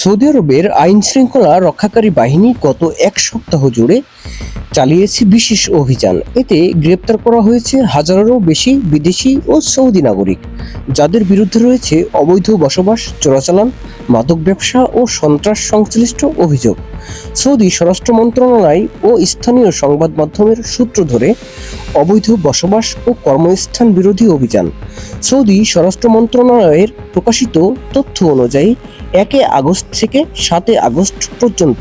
Saudi আরবের আইন শৃঙ্খলা রক্ষাকারী বাহিনী গত এক সপ্তাহ জুড়ে চালিয়েছে বিশেষ অভিযান। এতে গ্রেপ্তার করা হয়েছে হাজারেরও বেশি বিদেশি ও সৌদি নাগরিক। যাদের বিরুদ্ধে রয়েছে অবৈধ বসবাস, চোরাচালান, মাদক ব্যবসা ও সন্ত্রাস সংশ্লিষ্ট অভিযোগ। সৌদি স্বরাষ্ট্র মন্ত্রণালয় ও স্থানীয় সংবাদ মাধ্যমের সূত্র ধরে অবৈধ বসবাস ও কর্মস্থান বিরোধী অভিযান। সৌদি স্বরাষ্ট্র মন্ত্রণালয়ের প্রকাশিত তথ্য অনুযায়ী একে আগস্ট থেকে সাতে আগস্ট পর্যন্ত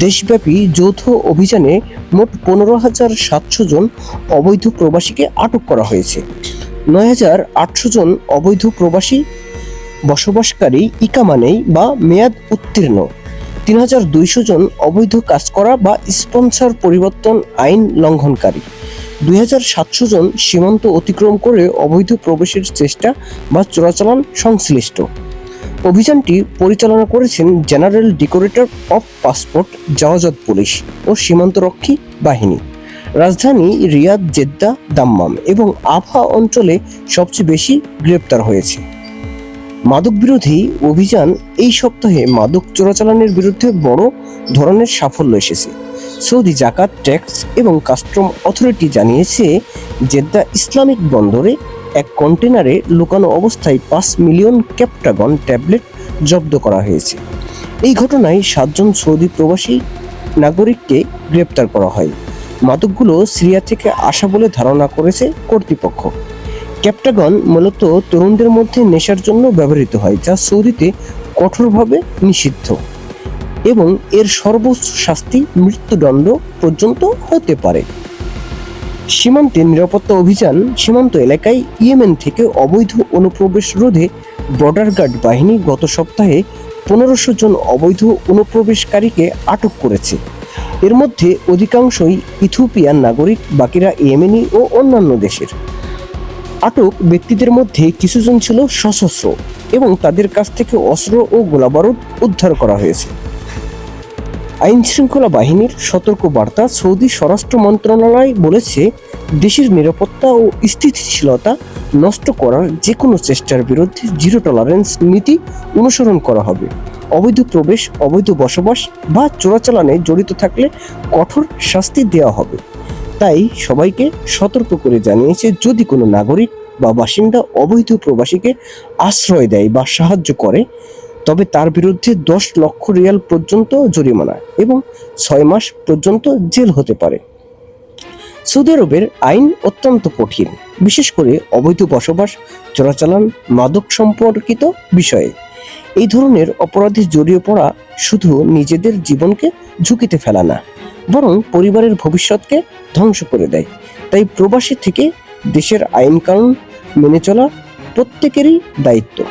দেশব্যাপী যৌথ অভিযানে মোট পনেরো হাজার সাতশো জন অবৈধ প্রবাসীকে আটক করা হয়েছে। নয় হাজার আটশো জন অবৈধ প্রবাসী বসবাসকারী ইকামা নেই বা মেয়াদ উত্তীর্ণ। তিন হাজার দুইশো জন অবৈধ কাজ করা বা স্পন্সর পরিবর্তন আইন লঙ্ঘনকারী। দুই হাজার সাতশো জন সীমান্ত অতিক্রম করে অবৈধ প্রবেশের চেষ্টা বা চোরাচালান সংশ্লিষ্ট। অভিযানটি পরিচালনা করেছেন জেনারেল ডেকোরেটর অফ পাসপোর্ট জাওয়াজাত পুলিশ ও সীমান্তরক্ষী বাহিনী। রাজধানী রিয়াদ জেদ্দা দাম্মাম এবং আফা অঞ্চলে সবচেয়ে বেশি গ্রেপ্তার হয়েছে। মাদক বিরোধী অভিযান এই সপ্তাহে মাদক চোরাচালানের বিরুদ্ধে বড় ধরনের সাফল্য এসেছে। সৌদি জাকাত, ট্যাক্স এবং কাস্টম অথরিটি জানিয়েছে, জেদ্দা ইসলামিক বন্দরে এক কন্টেনারে লুকানো অবস্থায় পাঁচ মিলিয়ন ক্যাপটাগন ট্যাবলেট জব্দ করা হয়েছে। এই ঘটনায় সাতজন সৌদি প্রবাসী নাগরিককে গ্রেপ্তার করা হয়। মাদকগুলো সিরিয়া থেকে আসা বলে ধারণা করেছে কর্তৃপক্ষ। ক্যাপটাগন মূলত তরুণদের মধ্যে নেশার জন্য ব্যবহৃত হয়, যা সৌদিতে কঠোরভাবে নিষিদ্ধ এবং এর সর্বোচ্চ শাস্তি মৃত্যুদণ্ড পর্যন্ত হতে পারে। সীমান্তে নিরাপত্তা অভিযান সীমান্ত এলাকায় ইয়েমেন থেকে অবৈধ অনুপ্রবেশ রোধে বর্ডার গার্ড বাহিনী গত সপ্তাহে পনেরোশো জন অবৈধ অনুপ্রবেশকারীকে আটক করেছে। এর মধ্যে অধিকাংশই ইথিওপিয়ান নাগরিক, বাকিরা ইয়েমেনি ও অন্যান্য দেশের। আটক ব্যক্তিদের মধ্যে কিছুজন ছিল সশস্ত্র এবং তাদের কাছ থেকে অস্ত্র ও গোলাবারুদ উদ্ধার করা হয়েছে। আইন শৃঙ্খলা বাহিনীর সতর্ক বার্তা সৌদি স্বরাষ্ট্র মন্ত্রণালয় বলেছে, দেশের নিরাপত্তা ও স্থিতিশীলতা নষ্ট করার যে কোনো চেষ্টার বিরুদ্ধে জিরো টলারেন্স নীতি অনুসরণ করা হবে। অবৈধ প্রবেশ, অবৈধ বসবাস বা চোরাচালানে জড়িত থাকলে কঠোর শাস্তি দেওয়া হবে। তাই সবাইকে সতর্ক করে জানিয়েছে, যদি কোনো নাগরিক বা বাসিন্দা অবৈধ প্রবাসীকে আশ্রয় দেয় বা সাহায্য করে, তবে তার বিরুদ্ধে দশ লক্ষ রিয়াল পর্যন্ত জরিমানা এবং ছয় মাস পর্যন্ত জেল হতে পারে। সৌদি আরবের আইন অত্যন্ত কঠিন, বিশেষ করে অবৈধ বসবাস, চোরাচালান, মাদক সম্পর্কিত বিষয়ে। এই ধরনের অপরাধে জড়িয়ে পড়া শুধু নিজেদের জীবনকে ঝুঁকিতে ফেলা না। বরং পরিবারের ভবিষ্যৎকে ধ্বংস করে দেয়। তাই প্রবাসী থেকে দেশের আইনকানুন মেনে চলা প্রত্যেকেরই দায়িত্ব।